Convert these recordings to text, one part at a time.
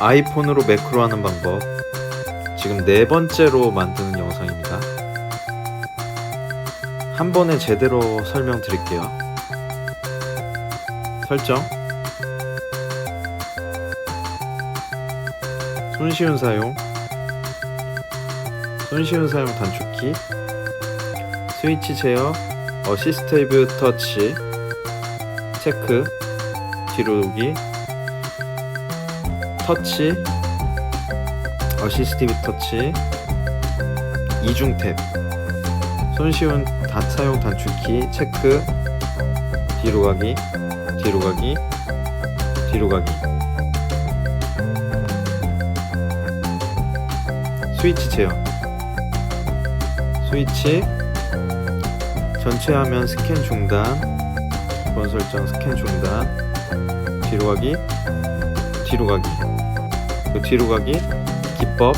아이폰으로 매크로 하는 방법. 지금 네 번째로 만드는 영상입니다. 한 번에 제대로 설명드릴게요. 설정. 손쉬운 사용. 손쉬운 사용 단축키. 스위치 제어. 어시스티브 터치. 체크. 뒤로 오기 터치 어시스티브 터치 이중 탭 손쉬운 다 사용 단축키 체크 뒤로 가기 뒤로 가기 뒤로 가기. 스위치 제어 스위치 전체 화면 스캔 중단 기본 설정 스캔 중단 뒤로 가기 뒤로 가기 그 뒤로 가기. 기법.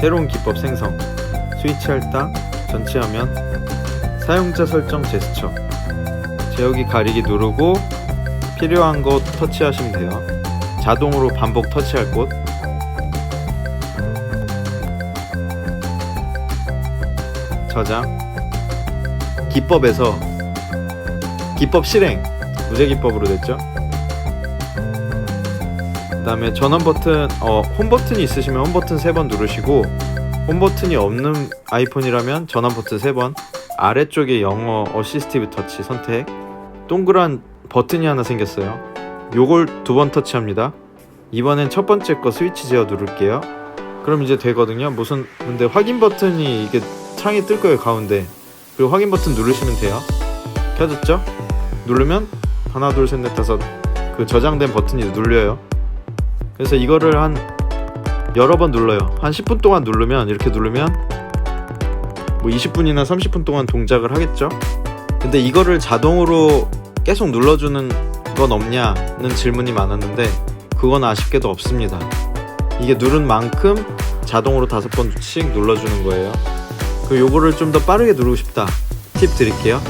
새로운 기법 생성. 스위치 할당 전체 화면 사용자 설정 제스처. 제어기 가리기 누르고 필요한 곳 터치하시면 돼요. 자동으로 반복 터치할 곳. 저장. 기법에서 기법 실행. 무제 기법으로 됐죠 그 다음에 전원 버튼 어, 홈 버튼이 있으시면 홈 버튼 3번 누르시고 홈 버튼이 없는 아이폰이라면 전원 버튼 3번 아래쪽에 영어 어시스티브 터치 선택 동그란 버튼이 하나 생겼어요. 요걸 두 번 터치합니다. 이번엔 첫 번째 거 스위치 제어 누를게요. 그럼 이제 되거든요. 무슨 근데 확인 버튼이 이게 창이 뜰 거예요 가운데. 그리고 확인 버튼 누르시면 돼요. 켜졌죠? 누르면 하나 둘 셋 넷 다섯 그 저장된 버튼이 눌려요 그래서 이거를 한 여러 번 눌러요. 한 10분 동안 누르면 이렇게 누르면 뭐 20분이나 30분 동안 동작을 하겠죠? 근데 이거를 자동으로 계속 눌러주는 건 없냐는 질문이 많았는데 그건 아쉽게도 없습니다. 이게 누른 만큼 자동으로 다섯 번씩 눌러주는 거예요. 그 요거를 좀 더 빠르게 누르고 싶다. 팁 드릴게요.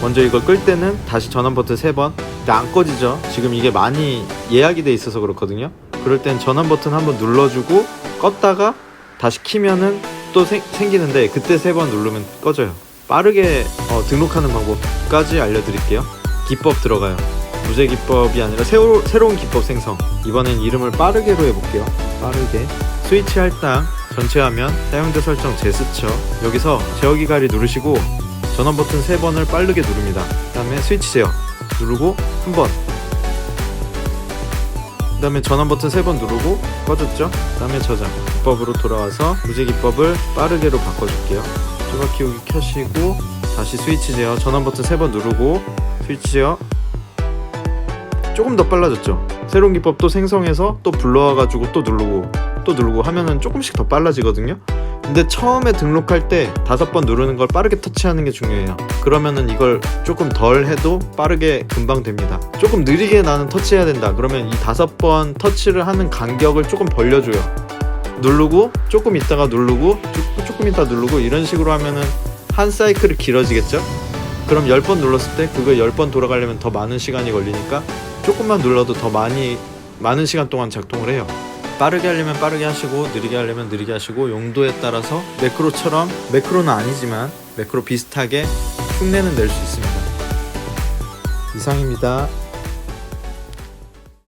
먼저 이걸 끌 때는 다시 전원 버튼 3번 근데 안 꺼지죠. 지금 이게 많이 예약이 돼 있어서 그렇거든요. 그럴 땐 전원 버튼 한번 눌러주고 껐다가 다시 키면은 또 생, 생기는데 그때 3번 누르면 꺼져요. 빠르게 어, 등록하는 방법까지 알려드릴게요. 기법 들어가요. 무제 기법이 아니라 새로, 새로운 기법 생성. 이번엔 이름을 빠르게로 해볼게요. 빠르게. 스위치 할당 전체 화면 사용자 설정 제스처. 여기서 제어기 가리 누르시고 전원 버튼 3번을 빠르게 누릅니다. 그 다음에 스위치 제어 누르고 한 번. 그 다음에 전원 버튼 3번 누르고 꺼졌죠? 그 다음에 저장. 기법으로 돌아와서 무제 기법을 빠르게로 바꿔줄게요. 조각 키우기 켜시고 다시 스위치 제어 전원 버튼 3번 누르고 스위치 제어 조금 더 빨라졌죠? 새로운 기법 또 생성해서 또 불러와가지고 또 누르고 또 누르고 하면은 조금씩 더 빨라지거든요. 근데 처음에 등록할 때 다섯 번 누르는 걸 빠르게 터치하는 게 중요해요. 그러면은 이걸 조금 덜 해도 빠르게 금방 됩니다. 조금 느리게 나는 터치해야 된다. 그러면 이 다섯 번 터치를 하는 간격을 조금 벌려줘요. 누르고 조금 있다가 누르고 조- 조금 있다 누르고 이런 식으로 하면은 한 사이클이 길어지겠죠? 그럼 10번 눌렀을 때 그거 10번 돌아가려면 더 많은 시간이 걸리니까 조금만 눌러도 더 많이 많은 시간 동안 작동을 해요. 빠르게 하려면 빠르게 하시고 느리게 하려면 느리게 하시고 용도에 따라서 매크로처럼 매크로는 아니지만 매크로 비슷하게 흉내는 낼 수 있습니다. 이상입니다.